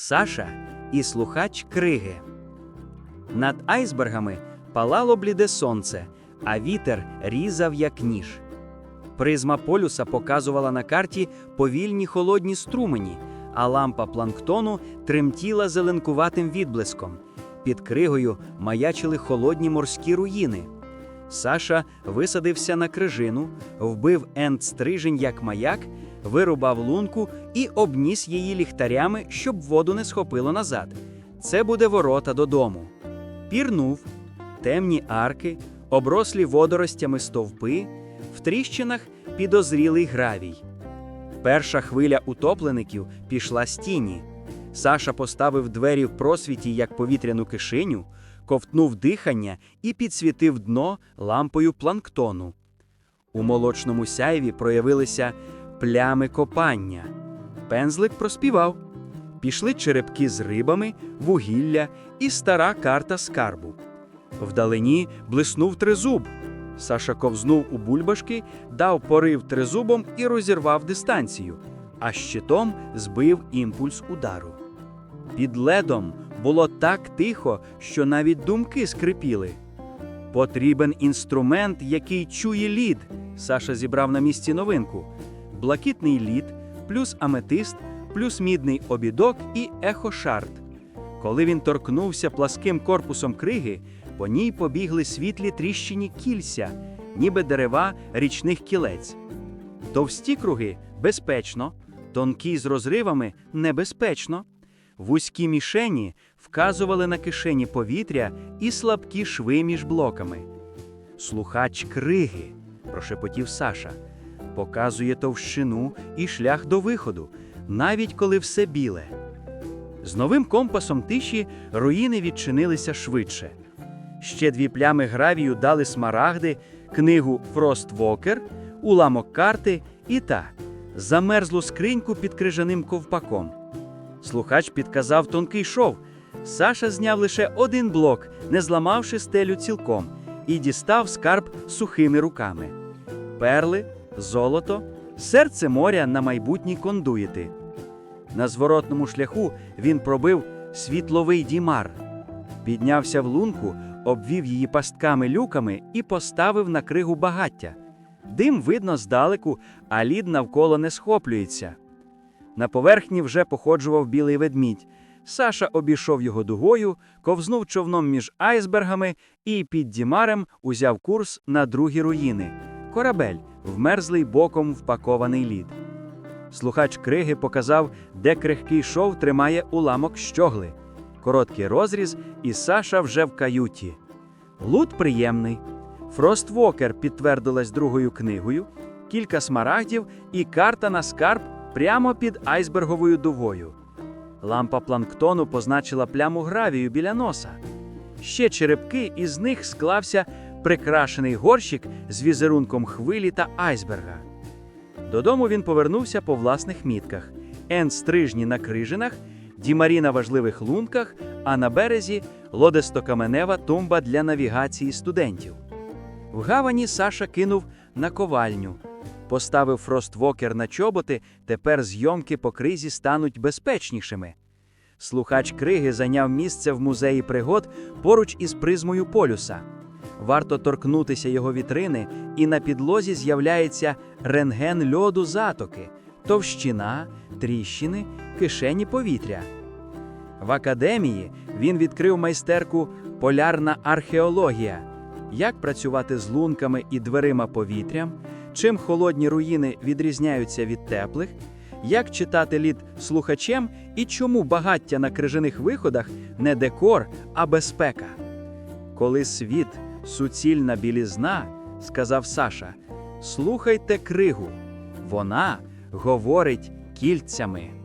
Саша і слухач криги. Над айсбергами палало бліде сонце, а вітер різав як ніж. Призма полюса показувала на карті повільні холодні струмені, а лампа планктону тремтіла зеленкуватим відблиском. Під кригою маячили холодні морські руїни. Саша висадився на крижину, вбив енд стрижень як маяк, вирубав лунку і обніс її ліхтарями, щоб воду не схопило назад. Це буде ворота додому. Пірнув, темні арки, оброслі водоростями стовпи, в тріщинах підозрілий гравій. Перша хвиля утоплеників пішла з тіні. Саша поставив двері в просвіті як повітряну кишеню, ковтнув дихання і підсвітив дно лампою планктону. У молочному сяйві проявилися плями копання. Пензлик проспівав. Пішли черепки з рибами, вугілля і стара карта скарбу. Вдалині блиснув тризуб. Саша ковзнув у бульбашки, дав порив тризубом і розірвав дистанцію, а щитом збив імпульс удару. Під ледом було так тихо, що навіть думки скрипіли. Потрібен інструмент, який чує лід. Саша зібрав на місці новинку: блакитний лід, плюс аметист, плюс мідний обідок і ехошарт. Коли він торкнувся пласким корпусом криги, по ній побігли світлі тріщині кільця, ніби дерева річних кілець. Товсті круги безпечно, тонкі з розривами небезпечно. Вузькі мішені вказували на кишені повітря і слабкі шви між блоками. Слухач криги, прошепотів Саша, показує товщину і шлях до виходу, навіть коли все біле. З новим компасом тиші руїни відчинилися швидше. Ще дві плями гравію дали смарагди, книгу Фроствокер, уламок карти і та замерзлу скриньку під крижаним ковпаком. Слухач підказав тонкий шов. Саша зняв лише один блок, не зламавши стелю цілком, і дістав скарб сухими руками. Перли, золото, серце моря на майбутні кондуїти. На зворотному шляху він пробив світловий дімар, піднявся в лунку, обвів її пастками люками і поставив на кригу багаття. Дим видно здалеку, а лід навколо не схоплюється. На поверхні вже походжував білий ведмідь. Саша обійшов його дугою, ковзнув човном між айсбергами і під дімарем узяв курс на другі руїни. Корабель, вмерзлий боком впакований лід. Слухач криги показав, де крихкий шов тримає уламок щогли. Короткий розріз, і Саша вже в каюті. Лут приємний. Фроствокер підтвердилась другою книгою, кілька смарагдів і карта на скарб прямо під айсберговою дугою. Лампа планктону позначила пляму гравію біля носа. Ще черепки, і з них склався прикрашений горщик з візерунком хвилі та айсберга. Додому він повернувся по власних мітках: Ен стрижні на крижинах, Дімарі на важливих лунках, а на березі лодестокаменева тумба для навігації студентів. В гавані Саша кинув на ковальню. Поставив фроствокер на чоботи, тепер зйомки по кризі стануть безпечнішими. Слухач криги зайняв місце в музеї пригод поруч із призмою полюса. Варто торкнутися його вітрини, і на підлозі з'являється рентген льоду затоки, товщина, тріщини, кишені повітря. В академії він відкрив майстерку Полярна археологія, як працювати з лунками і дверима повітрям, чим холодні руїни відрізняються від теплих, як читати лід слухачем? І чому багаття на крижаних виходах не декор, а безпека. Коли світ суцільна білізна, сказав Саша, слухайте кригу, вона говорить кільцями.